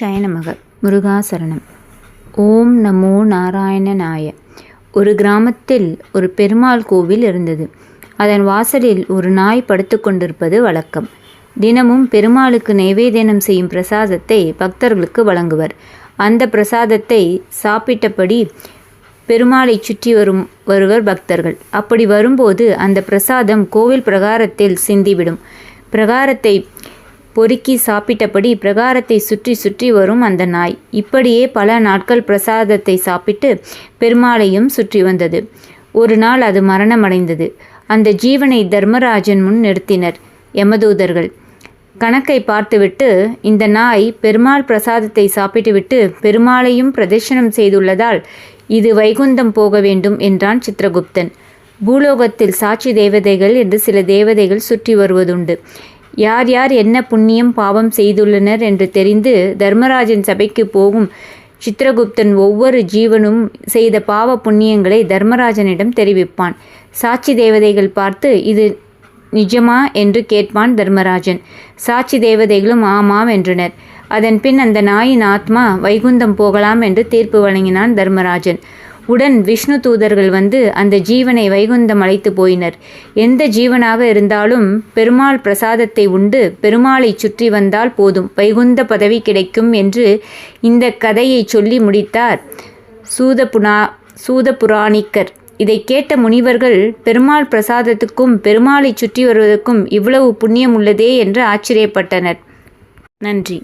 சயனமக முருகாசரணம். ஓம் நமோ நாராயணனாய. ஒரு கிராமத்தில் ஒரு பெருமாள் கோவில் இருந்தது. அதன் வாசலில் ஒரு நாய் படுத்து கொண்டிருப்பது வழக்கம். தினமும் பெருமாளுக்கு நைவேதனம் செய்யும் பிரசாதத்தை பக்தர்களுக்கு வழங்குவர். அந்த பிரசாதத்தை சாப்பிட்டபடி பெருமாளை சுற்றி வரும் வருவர் பக்தர்கள். அப்படி வரும்போது அந்த பிரசாதம் கோவில் பிரகாரத்தில் சிந்திவிடும். பிரகாரத்தை பொறுக்கி சாப்பிட்டபடி பிரகாரத்தை சுற்றி சுற்றி வரும் அந்த நாய். இப்படியே பல நாட்கள் பிரசாதத்தை சாப்பிட்டு பெருமாளையும் சுற்றி வந்தது. ஒரு நாள் அது மரணமடைந்தது. அந்த ஜீவனை தர்மராஜன் முன் நிறுத்தினர் யமதூதர்கள். கணக்கை பார்த்துவிட்டு இந்த நாய் பெருமாள் பிரசாதத்தை சாப்பிட்டுவிட்டு பெருமாளையும் பிரதர்ஷனம் செய்துள்ளதால் இது வைகுந்தம் போக வேண்டும் என்றான் சித்திரகுப்தன். பூலோகத்தில் சாட்சி தேவதைகள் என்று சில தேவதைகள் சுற்றி வருவதுண்டு. யார் யார் என்ன புண்ணியம் பாவம் செய்துள்ளனர் என்று தெரிந்து தர்மராஜன் சபைக்கு போகும் சித்திரகுப்தன் ஒவ்வொரு ஜீவனும் செய்த பாவ புண்ணியங்களை தர்மராஜனிடம் தெரிவிப்பான். சாட்சி தேவதைகள் பார்த்து இது நிஜமா? என்று கேட்பான் தர்மராஜன். சாட்சி தேவதைகளும் ஆமாம் என்றனர். அதன் பின் அந்த நாயின் ஆத்மா வைகுந்தம் போகலாம் என்று தீர்ப்பு வழங்கினான் தர்மராஜன். உடன் விஷ்ணு தூதர்கள் வந்து அந்த ஜீவனை வைகுந்தம் அழைத்து போயினர். எந்த ஜீவனாக இருந்தாலும் பெருமாள் பிரசாதத்தை உண்டு பெருமாளை சுற்றி வந்தால் போதும். வைகுந்த பதவி கிடைக்கும் என்று இந்த கதையை சொல்லி முடித்தார் சூதபுனா சூதபுராணிக்கர். இதை கேட்ட முனிவர்கள் பெருமாள் பிரசாதத்துக்கும் பெருமாளை சுற்றி வருவதற்கும் இவ்வளவு புண்ணியம் உள்ளதே என்று ஆச்சரியப்பட்டனர். நன்றி.